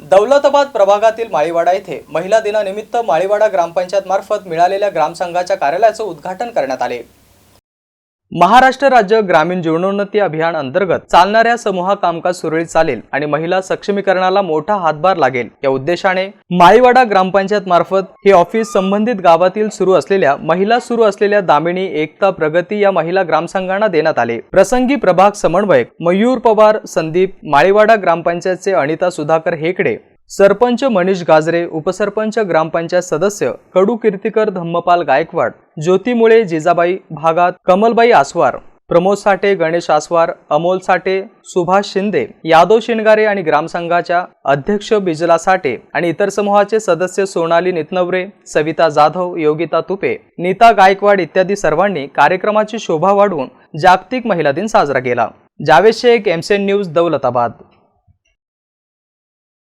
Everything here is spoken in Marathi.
दौलताबाद प्रभागातील माळीवाडा येथे महिला दिनानिमित्त माळीवाडा ग्रामपंचायत मार्फत मिळालेल्या ग्रामसंघाच्या कार्यालयाचं उद्घाटन करण्यात आले. महाराष्ट्र राज्य ग्रामीण जीवनोन्नती अभियान अंतर्गत चालणाऱ्या समूहा कामकाज सुरळीत चालेल आणि महिला सक्षमीकरणाला मोठा हातभार लागेल. या उद्देशाने माळीवाडा ग्रामपंचायत मार्फत हे ऑफिस संबंधित गावातील सुरू असलेल्या महिला सुरू असलेल्या दामिनी एकता प्रगती या महिला ग्रामसंघांना देण्यात आले. प्रसंगी प्रभाग समन्वयक मयूर पवार संदीप माळीवाडा ग्रामपंचायतचे अनिता सुधाकर हेकडे सरपंच मनीष गाजरे उपसरपंच ग्रामपंचायत सदस्य कडू कीर्तिकर धम्मपाल गायकवाड ज्योतीमुळे जिजाबाई भागात कमलबाई आसवार प्रमोद साठे गणेश आसवार अमोल साठे सुभाष शिंदे यादव शिनगारे आणि ग्रामसंघाच्या अध्यक्ष बिजला साठे आणि इतर समूहाचे सदस्य सोनाली नितनवरे सविता जाधव योगिता तुपे नीता गायकवाड इत्यादी सर्वांनी कार्यक्रमाची शोभा वाढवून जागतिक महिला दिन साजरा केला. जावेद शेख एमसेन न्यूज दौलताबाद.